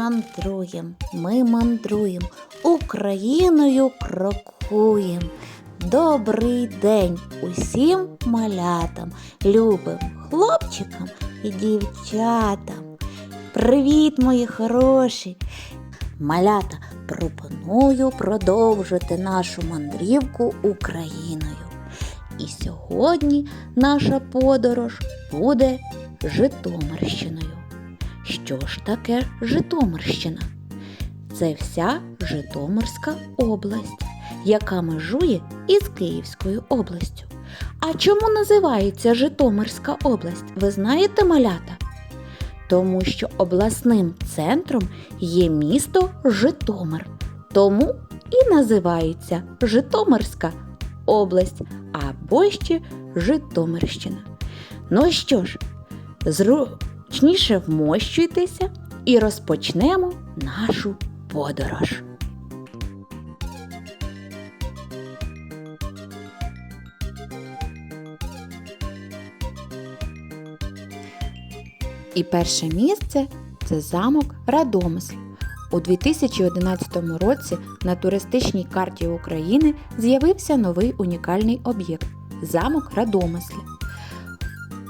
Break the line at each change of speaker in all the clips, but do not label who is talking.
мандруєм, ми мандруєм, Україною крокуєм. Добрий день усім малятам, любим хлопчикам і дівчатам. Привіт, мої хороші! Малята, пропоную продовжити нашу мандрівку Україною. І сьогодні наша подорож буде Житомирщиною. Що ж таке Житомирщина? Це вся Житомирська область, яка межує із Київською областю. А чому називається Житомирська область? Ви знаєте, малята? Тому що обласним центром є місто Житомир. Тому і називається Житомирська область або ще Житомирщина. Ну що ж, зручніше вмощуйтеся і розпочнемо нашу подорож. І перше місце це замок Радомисл. У 2011 році на туристичній карті України з'явився новий унікальний об'єкт замок Радомисли.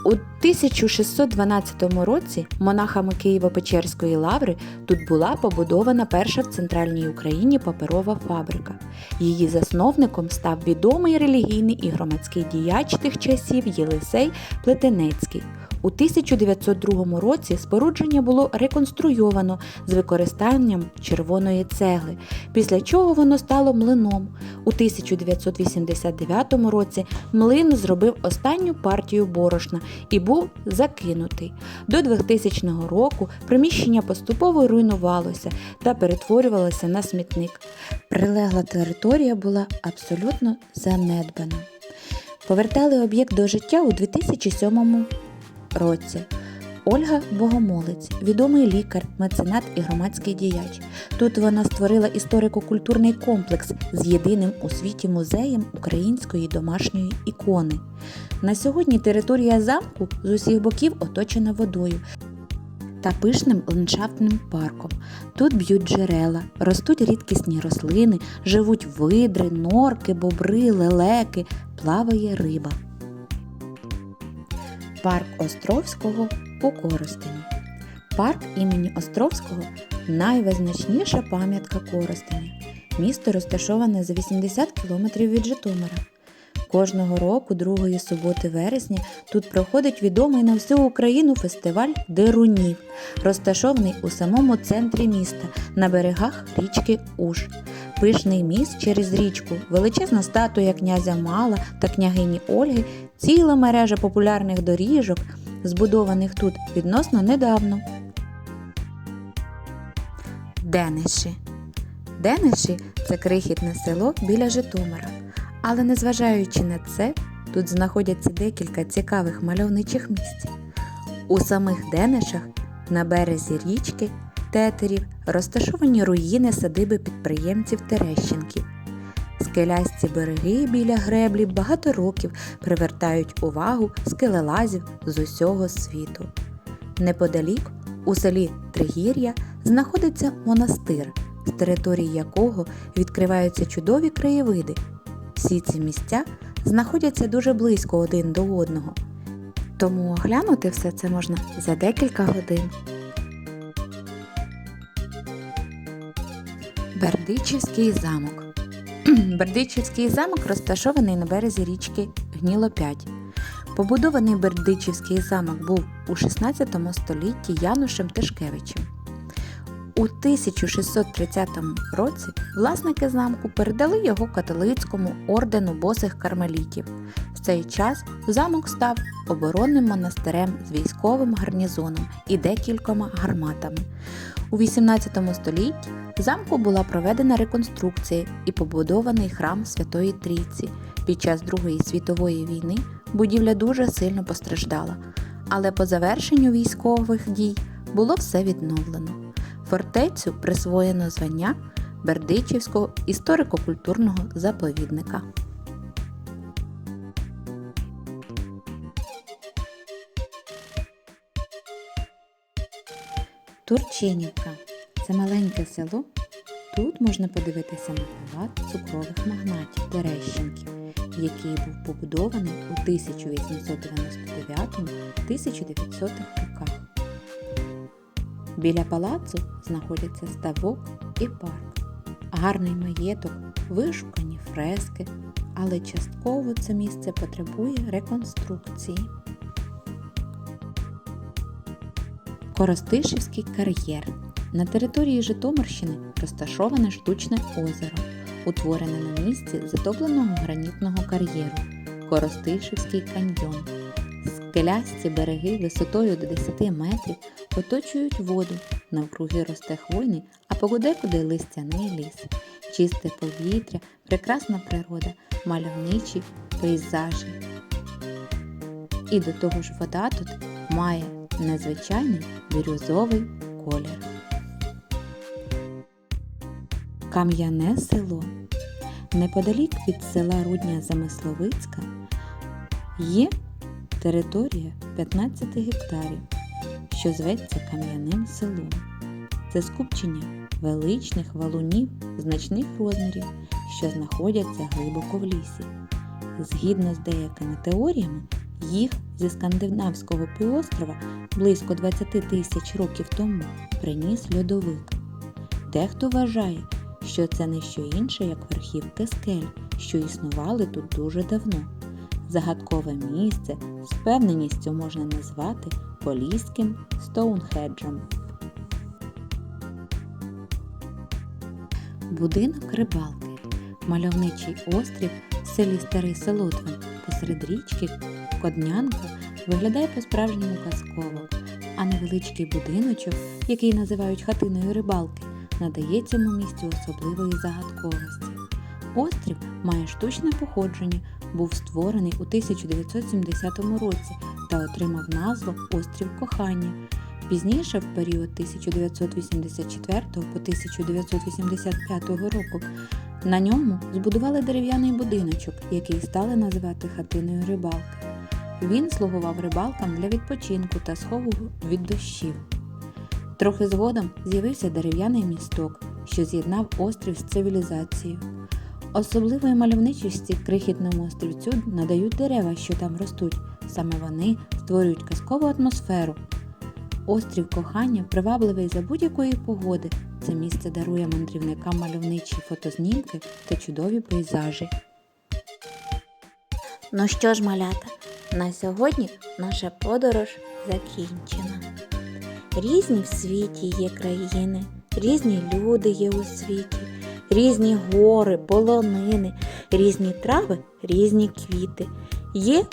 У 1612 році монахами Києво-Печерської лаври тут була побудована перша в центральній Україні паперова фабрика. Її засновником став відомий релігійний і громадський діяч тих часів Єлисей Плетенецький. У 1902 році спорудження було реконструйовано з використанням червоної цегли, після чого воно стало млином. У 1989 році млин зробив останню партію борошна і був закинутий. До 2000 року приміщення поступово руйнувалося та перетворювалося на смітник. Прилегла територія була абсолютно занедбана. Повертали об'єкт до життя у 2007 році. Ольга Богомолець, відомий лікар, меценат і громадський діяч. Тут вона створила історико-культурний комплекс з єдиним у світі музеєм української домашньої ікони. На сьогодні територія замку з усіх боків оточена водою та пишним ландшафтним парком. Тут б'ють джерела, ростуть рідкісні рослини, живуть видри, норки, бобри, лелеки, плаває риба. Парк Островського у Коростені. Парк імені Островського найвизначніша пам'ятка Коростеня. Місто розташоване за 80 кілометрів від Житомира. Кожного року, другої суботи вересня, тут проходить відомий на всю Україну фестиваль Дерунів, розташований у самому центрі міста на берегах річки Уж. Пишний міст через річку, величезна статуя князя Мала та княгині Ольги, ціла мережа популярних доріжок, збудованих тут відносно недавно. Дениші. Дениші це крихітне село біля Житомира. Але незважаючи на це, тут знаходяться декілька цікавих мальовничих місць. У самих Денишах на березі річки Тетерів розташовані руїни садиби підприємців Терещенків. Скелясті береги біля греблі багато років привертають увагу скелелазів з усього світу. Неподалік, у селі Тригір'я, знаходиться монастир, з території якого відкриваються чудові краєвиди. Всі ці місця знаходяться дуже близько один до одного, тому оглянути все це можна за декілька годин. Бердичівський замок. Бердичівський замок розташований на березі річки Гніло 5. Побудований Бердичівський замок був у 16 столітті Янушем Тишкевичем. У 1630 році власники замку передали його католицькому ордену босих кармелітів. В цей час замок став оборонним монастирем з військовим гарнізоном і декількома гарматами. У 18 столітті замку була проведена реконструкція і побудований храм Святої Трійці. Під час Другої світової війни будівля дуже сильно постраждала, але по завершенню військових дій було все відновлено. Фортецю присвоєно звання Бердичівського історико-культурного заповідника. Турчинівка це маленьке село, тут можна подивитися на палац цукрових магнатів Терещенків, який був побудований у 1899-1900 роках. Біля палацу знаходяться ставок і парк, гарний маєток, вишукані фрески, але частково це місце потребує реконструкції. Коростишівський кар'єр. На території Житомирщини розташоване штучне озеро, утворене на місці затопленого гранітного кар'єру Коростишівський каньйон. Скелясті береги висотою до 10 метрів оточують воду, навкруги росте хвойний, а подекуди листяний ліс, чисте повітря, прекрасна природа, мальовничі пейзажі. І до того ж вода тут має незвичайний бірюзовий колір. Кам'яне село. Неподалік від села Рудня Замисловицька є територія 15 гектарів, що зветься Кам'яним селом. Це скупчення величних валунів значних розмірів, що знаходяться глибоко в лісі. Згідно з деякими теоріями, їх зі скандинавського півострова близько 20 тисяч років тому приніс льодовик. Дехто вважає, що це не що інше, як верхівки скель, що існували тут дуже давно. Загадкове місце з впевненістю можна назвати Поліським Стоунхеджем. Будинок рибалки. Мальовничий острів в селі Старий Солотвин посеред річки Коднянка виглядає по-справжньому казково, а невеличкий будиночок, який називають хатиною рибалки, надає цьому місцю особливої загадковості. Острів має штучне походження, був створений у 1970 році та отримав назву Острів Кохання. Пізніше, в період 1984 по 1985 року, на ньому збудували дерев'яний будиночок, який стали називати хатиною рибалки. Він слугував рибалкам для відпочинку та схову від дощів. Трохи згодом з'явився дерев'яний місток, що з'єднав острів з цивілізацією. Особливої мальовничості крихітному острівцю надають дерева, що там ростуть. Саме вони створюють казкову атмосферу. Острів кохання привабливий за будь-якої погоди. Це місце дарує мандрівникам мальовничі фотознімки та чудові пейзажі.
Ну що ж, малята, на сьогодні наша подорож закінчена. Різні в світі є країни, різні люди є у світі, різні гори, полонини, різні трави, різні квіти. Є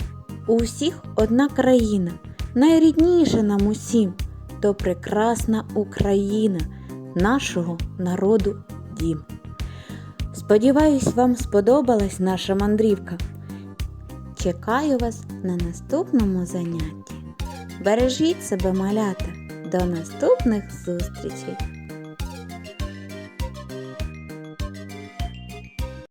у всіх одна країна, найрідніша нам усім, то прекрасна Україна, нашого народу дім. Сподіваюсь, вам сподобалась наша мандрівка. Чекаю вас на наступному занятті. Бережіть себе, малята. До наступних зустрічей!